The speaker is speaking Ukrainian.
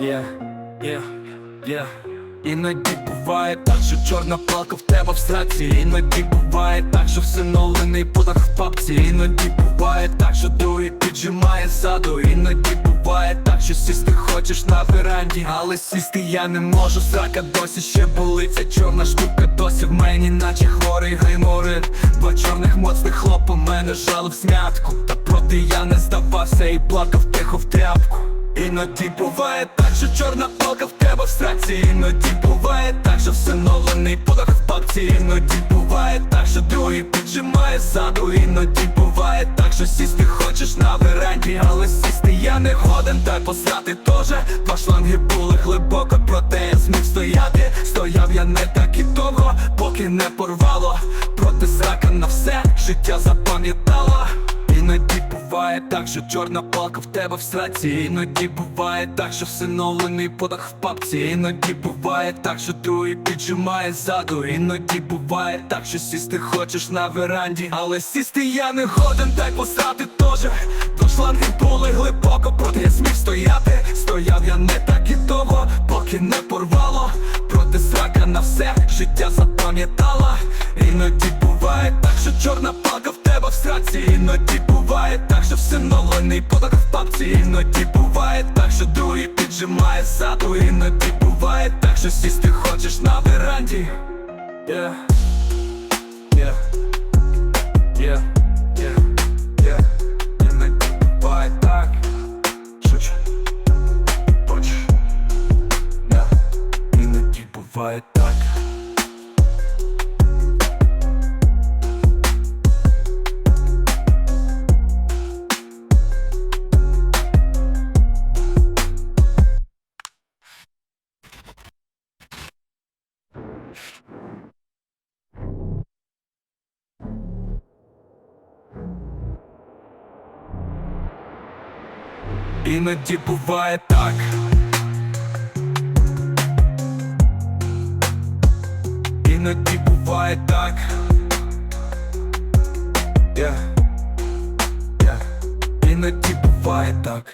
Yeah, yeah, yeah. Іноді буває так, що чорна палка в тебе в сраці. Іноді буває так, що всиновлений подах в папці Іноді буває так, що другий піджимає ззаду. Іноді буває так, що сісти хочеш на веранді. Але сісти я не можу, срака досі ще болить. Ця чорна штука досі в мені, наче хворий гайморит. Два чорних моцних хлопа мене жали в смятку. Та проти я не здавався і плакав тихо в тряпку Іноді буває так, що чорна палка в тебе в сраці. Іноді буває так, що всиновлений подах в папці. Іноді буває так, що другий піджимає ззаду. Іноді буває так, що сісти хочеш на веранді. Але сісти я не годен, дай посрати теж. Два шланги були глибоко, проте я зміг стояти. Стояв я не так і довго, поки не порвало. Проти срака на все, життя запам'ятало. Іноді буває так, що чорна палка в тебе в сраці. Іноді буває так, що всиновлений подах в папці. Іноді буває так, що другий піджимає ззаду. Іноді буває так, що сісти хочеш на веранді. Але сісти я не годен, дай посрати теж. До шланги були глибоко, проти я зміг стояти. Стояв я не так і довго, поки не порвало. Проти срака на все, життя запам'ятала. Іноді буває так, що чорна палка в тебе в сраці. Іноді буває всиновлений подах в папці Іноді буває так, що другий піджимає ззаду Іноді буває так, що сісти хочеш на веранді. Yeah. Yeah. Yeah. Yeah. Буває так. Шучу Yeah. Іноді буває так Іноді буває так Іноді буває так yeah. Yeah. Іноді буває так